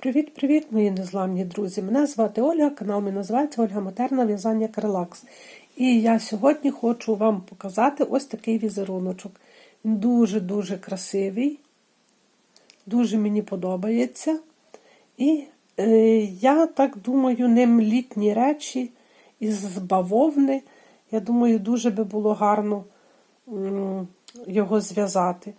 Привіт-привіт, мої незламні друзі! Мене звати Ольга, канал мій називається Ольга Матерна В'язання Крелакс. І я сьогодні хочу вам показати ось такий візеруночок. Він дуже-дуже красивий, дуже мені подобається. І е, я так думаю, ним літні речі із бавовни. Я думаю, дуже би було гарно м, його зв'язати.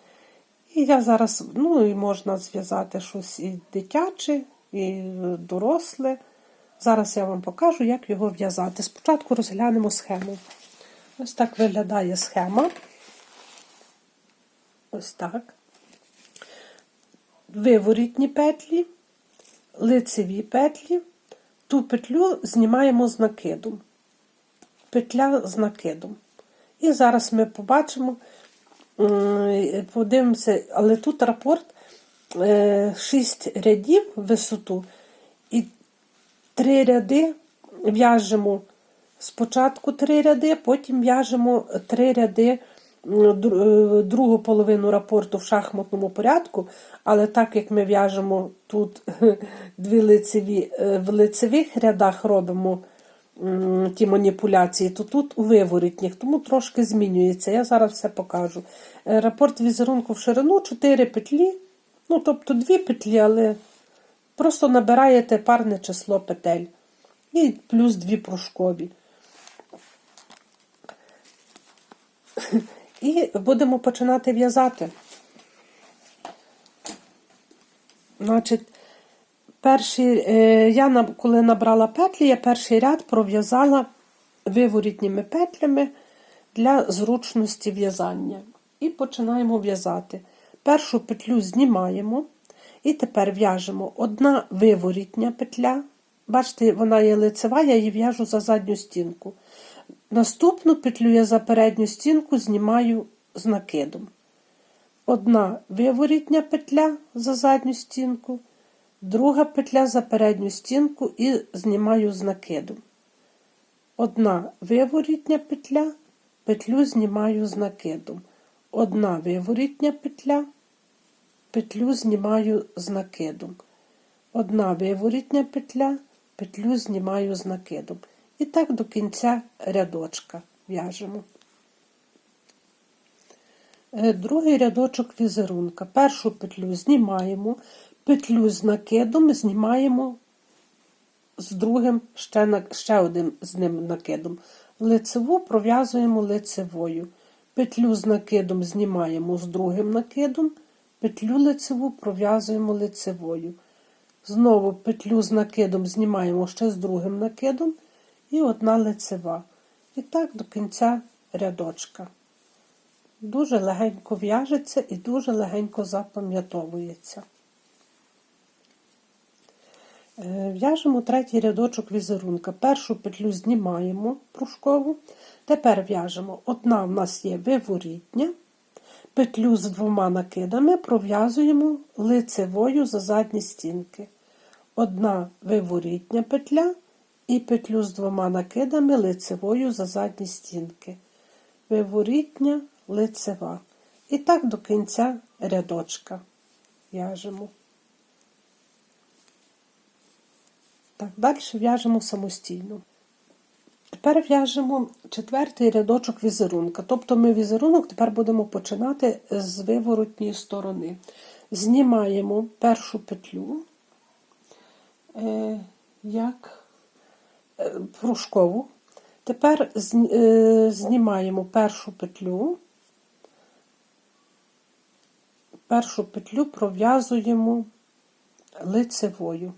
І я зараз, ну і можна зв'язати щось і дитяче, і доросле. Зараз я вам покажу, як його в'язати. Спочатку розглянемо схему. Ось так виглядає схема. Ось так. Виворітні петлі, лицеві петлі. Ту петлю знімаємо з накидом. Петля з накидом. І зараз ми побачимо, подивимося, але тут рапорт 6 рядів висоту і 3 ряди в'яжемо. Спочатку 3 ряди, потім в'яжемо 3 ряди другу половину рапорту в шахматному порядку, але так як ми в'яжемо тут дві лицеві, в лицевих рядах робимо ті маніпуляції, то тут у виворітніх, тому трошки змінюється. Я зараз все покажу. Е, рапорт візерунку в ширину 4 петлі, ну, тобто 2 петлі, але просто набираєте парне число петель. І плюс 2 пружкові. І будемо починати в'язати. Значить, Перший, е, Я коли набрала петлі, я перший ряд пров'язала виворітніми петлями для зручності в'язання. І починаємо в'язати. Першу петлю знімаємо, і тепер в'яжемо одна виворітня петля. Бачите, вона є лицева, я її в'яжу за задню стінку. Наступну петлю я за передню стінку знімаю з накидом. Одна виворітня петля за задню стінку друга петля за передню стінку і знімаю з накиду. Одна виворітня петля, петлю знімаю з накидом. Одна виворітня петля, петлю знімаю з накидом. Одна виворітня петля, петлю знімаю з накидом. І так до кінця рядочка в'яжемо. Е, другий рядочок візерунка. Першу петлю знімаємо, петлю з накидом знімаємо з другим ще ще одним з ним накидом. Лицеву пров'язуємо лицевою. Петлю з накидом знімаємо з другим накидом, петлю лицеву пров'язуємо лицевою. Знову петлю з накидом знімаємо ще з другим накидом і одна лицева. І так до кінця рядочка. Дуже легенько в'яжеться і дуже легенько запам'ятовується. Е, в'яжемо третій рядочок візерунка. Першу петлю знімаємо пружкову. Тепер в'яжемо одна в нас є виворітня, петлю з двома накидами пров'язуємо лицевою за задні стінки. Одна виворітня петля і петлю з двома накидами лицевою за задні стінки. Виворітня лицева. І так до кінця рядочка в'яжемо. Так, далі в'яжемо самостійно. Тепер в'яжемо четвертий рядочок візерунка. Тобто ми візерунок тепер будемо починати з виворотньої сторони. Знімаємо першу петлю, е, як е, пружкову. Тепер е, знімаємо першу петлю, першу петлю пров'язуємо лицевою.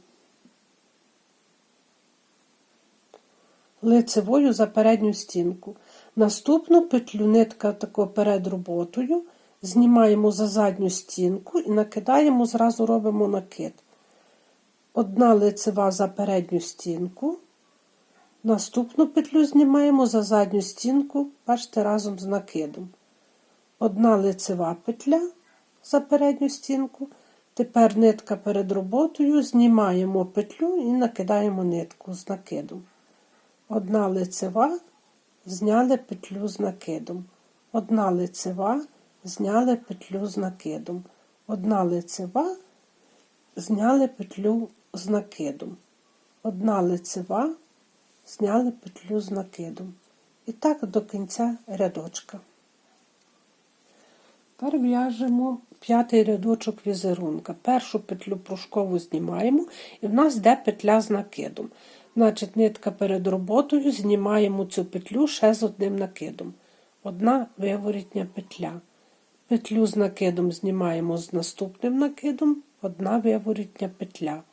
Лицевою за передню стінку. Наступну петлю нитка тако перед роботою, знімаємо за задню стінку і накидаємо, зразу робимо накид. Одна лицева за передню стінку. Наступну петлю знімаємо за задню стінку, бачите, разом з накидом. Одна лицева петля за передню стінку. Тепер нитка перед роботою, знімаємо петлю і накидаємо нитку з накидом. Одна лицева, зняли петлю з накидом. Одна лицева, зняли петлю з накидом. Одна лицева зняли петлю з накидом. Одна лицева, зняли петлю з накидом. І так до кінця рядочка. Тепер в'яжемо п'ятий рядочок візерунка. Першу петлю пружкову знімаємо, і в нас йде петля з накидом. Значить, нитка перед роботою знімаємо цю петлю ще з одним накидом. Одна виворітня петля. Петлю з накидом знімаємо з наступним накидом, одна виворітня петля.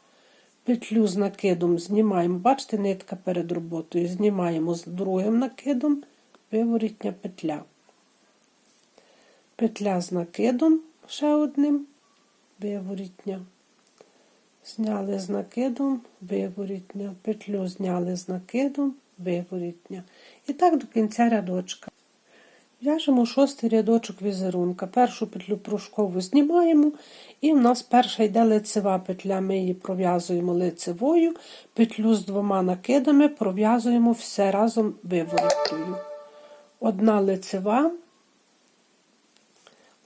Петлю з накидом знімаємо, бачите, нитка перед роботою, знімаємо з другим накидом, виворітня петля. Петля з накидом ще одним, виворітня. Зняли з накидом, виворітня. Петлю зняли з накидом, виворітня. І так до кінця рядочка. В'яжемо шостий рядочок візерунка. Першу петлю пружкову знімаємо, і в нас перша йде лицева петля. Ми її пров'язуємо лицевою, петлю з двома накидами пров'язуємо все разом виворіткою. Одна лицева,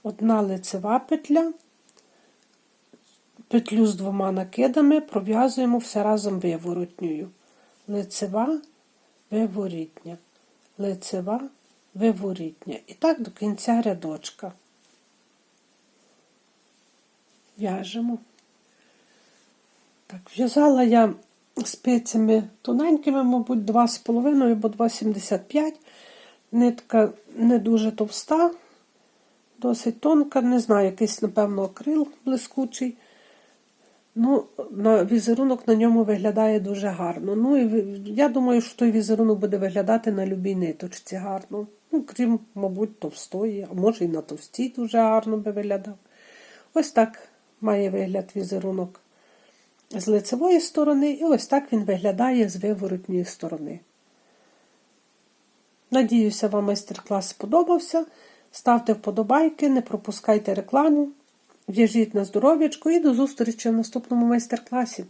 одна лицева петля, петлю з двома накидами пров'язуємо все разом виворотньою. Лицева, виворітня, лицева, виворітня. І так до кінця рядочка. В'яжемо. Так, в'язала я спицями тоненькими, мабуть, 2,5 або 2,75. Нитка не дуже товста, досить тонка, не знаю, якийсь, напевно, акрил блискучий. Ну, на візерунок на ньому виглядає дуже гарно. Ну, і я думаю, що той візерунок буде виглядати на любій ниточці гарно. Ну, крім, мабуть, товстої, а може і на товстій дуже гарно би виглядав. Ось так має вигляд візерунок з лицевої сторони, і ось так він виглядає з виворотньої сторони. Надіюся, вам майстер-клас сподобався. Ставте вподобайки, не пропускайте рекламу. В'яжіть на здоров'ячку і до зустрічі в наступному майстер-класі.